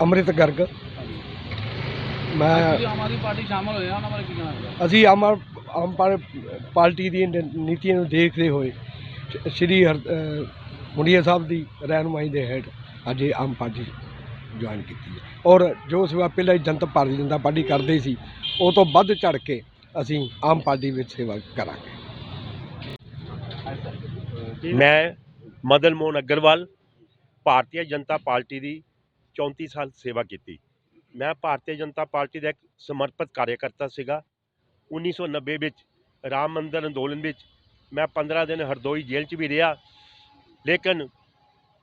ਅੰਮ੍ਰਿਤ ਗਰਗ। ਮੈਂ ਤੁਸੀਂ ਆਮ ਆਦਮੀ ਪਾਰਟੀ ਸ਼ਾਮਲ ਹੋਏ ਆ ਉਹਨਾਂ ਬਾਰੇ ਕੀ ਕਹਿਣਾ ਚਾਹੁੰਦੇ ਅਸੀਂ ਆਮ ਆਮ ਪਾ- ਪਾਰਟੀ ਦੀ ਨ- ਨੀਤੀਆਂ ਨੂੰ ਦੇਖਦੇ ਹੋਏ ਸ਼- ਸ਼੍ਰੀ ਹਰ ਅ, ਮੁੰਡੀਆ ਸਾਹਿਬ ਦੀ ਰਹਿਨੁਮਾਈ ਦੇ ਹੇਠ ਅੱਜ ਇਹ ਆਮ ਪਾਰਟੀ ਜੁਆਇਨ ਕੀਤੀ ਹੈ। ਔਰ ਜੋ ਸੇਵਾ ਪਹਿਲਾਂ ਹੀ ਜਨਤਾ ਭਾਰਤੀ ਜਨਤਾ ਪਾਰਟੀ ਕਰਦੇ ਸੀ ਉਹ ਤੋਂ ਵੱਧ ਚੜ ਕੇ ਅਸੀਂ ਆਮ ਪਾਰਟੀ ਵਿੱਚ ਸੇਵਾ ਕਰਾਂਗੇ। ਮੈਂ ਮਦਨ ਮੋਹਨ ਅਗਰਵਾਲ ਭਾਰਤੀ ਜਨਤਾ ਪਾਰਟੀ ਦੀ 34 ਸਾਲ ਸੇਵਾ ਕੀਤੀ। ਮੈਂ ਭਾਰਤੀ ਜਨਤਾ ਪਾਰਟੀ ਦਾ ਇੱਕ ਸਮਰਪਿਤ ਕਾਰਜਕਰਤਾ ਸੀਗਾ। 1990 ਵਿੱਚ ਰਾਮ ਮੰਦਰ ਅੰਦੋਲਨ ਵਿੱਚ ਮੈਂ 15 ਦਿਨ ਹਰਦੋਈ ਜੇਲ੍ਹ 'ਚ ਵੀ ਰਿਹਾ। ਲੇਕਿਨ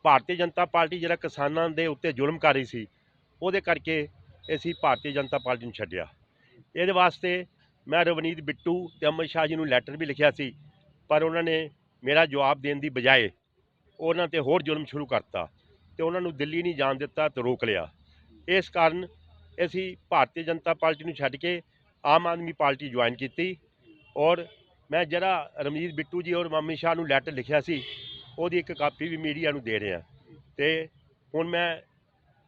ਭਾਰਤੀ ਜਨਤਾ ਪਾਰਟੀ ਜਿਹੜਾ ਕਿਸਾਨਾਂ ਦੇ ਉੱਤੇ ਜ਼ੁਲਮ ਕਰ ਰਹੀ ਸੀ, ਉਹਦੇ ਕਰਕੇ ਅਸੀਂ ਭਾਰਤੀ ਜਨਤਾ ਪਾਰਟੀ ਨੂੰ ਛੱਡਿਆ। ਇਹਦੇ ਵਾਸਤੇ ਮੈਂ ਰਵਨੀਤ ਬਿੱਟੂ ਤੇ ਅਮਰ ਸ਼ਾਹ ਜੀ ਨੂੰ ਲੈਟਰ ਵੀ ਲਿਖਿਆ ਸੀ, ਪਰ ਉਹਨਾਂ ਨੇ ਮੇਰਾ ਜਵਾਬ ਦੇਣ ਦੀ ਬਜਾਏ ਉਹਨਾਂ ਤੇ ਹੋਰ ਜ਼ੁਲਮ ਸ਼ੁਰੂ ਕਰਤਾ। ਤੇ ਉਹਨਾਂ ਨੂੰ ਦਿੱਲੀ ਨਹੀਂ ਜਾਣ ਦਿੱਤਾ ਤੇ ਰੋਕ ਲਿਆ। ਇਸ ਕਾਰਨ ਅਸੀਂ ਭਾਰਤੀ ਜਨਤਾ ਪਾਰਟੀ ਨੂੰ ਛੱਡ ਕੇ ਆਮ ਆਦਮੀ ਪਾਰਟੀ ਜੁਆਇਨ ਕੀਤੀ ਔਰ ਮੈਂ ਜਿਹੜਾ ਰਮਨੀਤ ਬਿੱਟੂ ਜੀ ਔਰ ਮਾਮੀ ਸ਼ਾਹ ਨੂੰ ਲੈਟਰ ਲਿਖਿਆ ਸੀ ਉਹਦੀ ਇੱਕ ਕਾਪੀ ਵੀ ਮੀਡੀਆ ਨੂੰ ਦੇ ਰਿਹਾ ਤੇ ਹੁਣ ਮੈਂ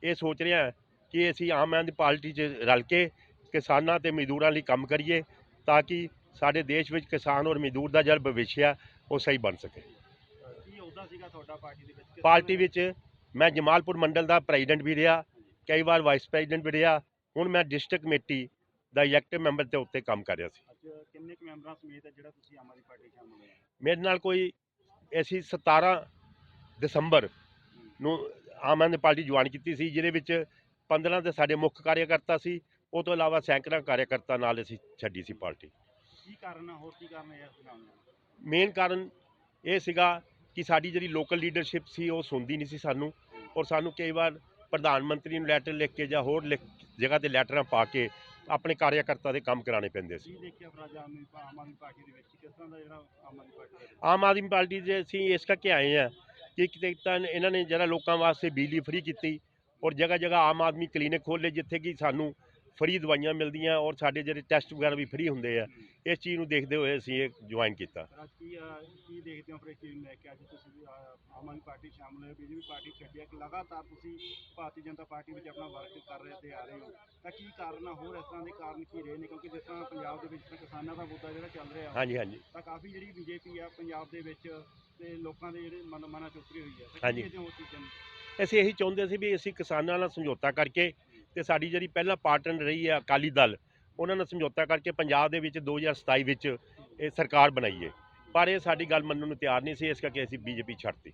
ਇਹ ਸੋਚ ਰਿਹਾ ਕਿ ਅਸੀਂ ਆਮ ਆਦਮੀ ਪਾਰਟੀ 'ਚ ਰਲ ਕੇ ਕਿਸਾਨਾਂ ਤੇ ਮਜ਼ਦੂਰਾਂ ਲਈ ਕੰਮ ਕਰੀਏ ਤਾਂ ਕਿ ਸਾਡੇ ਦੇਸ਼ ਵਿੱਚ ਕਿਸਾਨ ਔਰ ਮਜ਼ਦੂਰ ਦਾ ਜਿਹੜਾ ਭਵਿੱਖ ਆ ਉਹ ਸਹੀ ਬਣ ਸਕੇ। ਕੀ ਅਹੁਦਾ ਸੀਗਾ ਤੁਹਾਡਾ ਪਾਰਟੀ ਦੇ ਵਿੱਚ? ਪਾਰਟੀ ਵਿੱਚ ਮੈਂ ਜਮਾਲਪੁਰ ਮੰਡਲ ਦਾ ਪ੍ਰੈਜ਼ੀਡੈਂਟ ਵੀ ਰਿਹਾ ਕਈ ਵਾਰ ਵਾਈਸ ਪ੍ਰੈਜ਼ੀਡੈਂਟ ਵੀ ਰਿਹਾ ਹੁਣ ਮੈਂ ਡਿਸਟ੍ਰਿਕਟ ਕਮੇਟੀ ਦਾ ਐਗਜ਼ੈਕਟਿਵ ਮੈਂਬਰ ਦੇ ਉੱਤੇ ਕੰਮ ਕਰ ਰਿਹਾ ਸੀ। ਅੱਜ ਕਿੰਨੇ ਕੁ ਮੈਂਬਰਾਂ ਸਮੇਤ ਹੈ ਜਿਹੜਾ ਤੁਸੀਂ ਆਮ ਆਦਮੀ ਪਾਰਟੀ ਸ਼ਾਮਲ ਹੋਏ ਮੇਰੇ ਨਾਲ ਕੋਈ ਅਸੀਂ 17 ਦਸੰਬਰ ਨੂੰ ਆਮ ਆਦਮੀ ਪਾਰਟੀ ਜੁਆਇਨ ਕੀਤੀ ਸੀ ਜਿਹਦੇ ਵਿੱਚ 15 ਤੇ ਸਾਡੇ ਮੁੱਖ ਕਾਰਜਕਰਤਾ ਸੀ ਉਹ ਤੋਂ ਇਲਾਵਾ ਸੈਂਕੜਾ ਕਾਰਜਕਰਤਾ ਨਾਲ ਅਸੀਂ ਛੱਡੀ ਸੀ ਪਾਰਟੀ। ਕੀ ਕਾਰਨ ਆ ਹੋਰ ਕੀ ਕਾਰਨ ਹੈ ਇਸ ਦਾ? ਮੇਨ ਕਾਰਨ ਇਹ ਸੀਗਾ ਕਿ ਸਾਡੀ ਜਿਹੜੀ ਲੋਕਲ ਲੀਡਰਸ਼ਿਪ ਸੀ ਉਹ ਸੁਣਦੀ ਨਹੀਂ ਸੀ ਸਾਨੂੰ ਔਰ ਸਾਨੂੰ ਕਈ ਵਾਰ ਪ੍ਰਧਾਨ ਮੰਤਰੀ ਨੂੰ ਲੈਟਰ ਲਿਖ ਕੇ ਜਾਂ ਹੋਰ ਲਿਖ ਜਗ੍ਹਾ ਤੇ ਲੈਟਰਾਂ ਪਾ ਕੇ ਆਪਣੇ ਕਾਰਜਕਰਤਾ ਦੇ ਕੰਮ ਕਰਾਣੇ ਪੈਂਦੇ ਸੀ। ਆਮ ਆਦਮੀ ਪਾਰਟੀ ਦੇ ਅਸੀਂ ਇਸ ਕਰਕੇ ਆਏ ਆ ਕਿ ਕਿਤੇ ਤਾਂ ਇਹਨਾਂ ਨੇ ਜਿਹੜਾ ਲੋਕਾਂ ਵਾਸਤੇ ਬਿਜਲੀ ਫ੍ਰੀ ਕੀਤੀ ਔਰ ਜਗ੍ਹਾ ਜਗ੍ਹਾ ਆਮ ਆਦਮੀ ਕਲੀਨਿਕ ਖੋਲ੍ਹੇ ਜਿੱਥੇ ਕਿ ਸਾਨੂੰ ਫ੍ਰੀ ਦਵਾਈਆਂ ਮਿਲਦੀਆਂ ਔਰ ਸਾਡੇ ਜਿਹੜੇ ਟੈਸਟ ਵਗੈਰਾ ਵੀ ਫ੍ਰੀ ਹੁੰਦੇ ਆ ਇਸ ਚੀਜ਼ ਨੂੰ ਦੇਖਦੇ ਹੋਏ ਅਸੀਂ ਇਹ ਜੁਆਇਨ ਕੀਤਾ। ਕੀ ਕੀ ਦੇਖਦੇ ਹੋ ਫਿਰ ਚੀਜ਼ ਲੈ ਕੇ? ਅੱਜ ਤੁਸੀਂ ਆਮ ਆਦਮੀ ਪਾਰਟੀ ਸ਼ਾਮਲ ਹੋਏ ਬੀਜੇਪੀ ਪਾਰਟੀ ਛੱਡਿਆ ਕਿ ਲਗਾਤਾਰ ਤੁਸੀਂ ਭਾਰਤੀ ਜਨਤਾ ਪਾਰਟੀ ਵਿੱਚ ਆਪਣਾ ਵਰਕ ਕਰ ਰਹੇ ਤੇ ਆ ਰਹੇ ਹੋ? ਤਾਂ ਕੀ ਕਾਰਨ ਆ? ਹੋਰ ਇਸ ਤਰ੍ਹਾਂ ਦੇ ਕਾਰਨ ਕੀ ਰਹੇ ਨੇ? ਕਿਉਂਕਿ ਜਿਸ ਤਰ੍ਹਾਂ ਪੰਜਾਬ ਦੇ ਵਿੱਚ ਕਿਸਾਨਾਂ ਦਾ ਮੁੱਦਾ ਜਿਹੜਾ ਚੱਲ ਰਿਹਾ ਹਾਂਜੀ ਹਾਂਜੀ। ਤਾਂ ਕਾਫੀ ਜਿਹੜੀ ਬੀਜੇਪੀ ਆ ਪੰਜਾਬ ਦੇ ਵਿੱਚ ਤੇ ਲੋਕਾਂ ਦੇ ਜਿਹੜੇ ਮਨ ਮਨਾਂ ਚ ਉਤਰੀ ਹੋਈ ਤਾਂ ਹਾਂਜੀ। ਅਸੀਂ ਇਹੀ ਚਾਹੁੰਦੇ ਸੀ ਵੀ ਅਸੀਂ ਕਿਸਾਨਾਂ ਨਾਲ ਸਮਝੌਤਾ ਕਰਕੇ ਤੇ ਸਾਡੀ ਜਿਹੜੀ ਪਹਿਲਾਂ ਪਾਰਟਨਰ ਰਹੀ ਹੈ ਅਕਾਲੀ ਦਲ, ਉਹਨਾਂ ਨਾਲ ਸਮਝੌਤਾ ਕਰਕੇ ਪੰਜਾਬ ਦੇ ਵਿੱਚ 2027 ਵਿੱਚ ਇਹ ਸਰਕਾਰ ਬਣਾਈਏ ਪਰ ਇਹ ਸਾਡੀ ਗੱਲ ਮੰਨਣ ਨੂੰ ਤਿਆਰ ਨਹੀਂ ਸੀ, ਇਸ ਕਰਕੇ ਅਸੀਂ ਬੀਜੇਪੀ ਛੱਡਤੀ।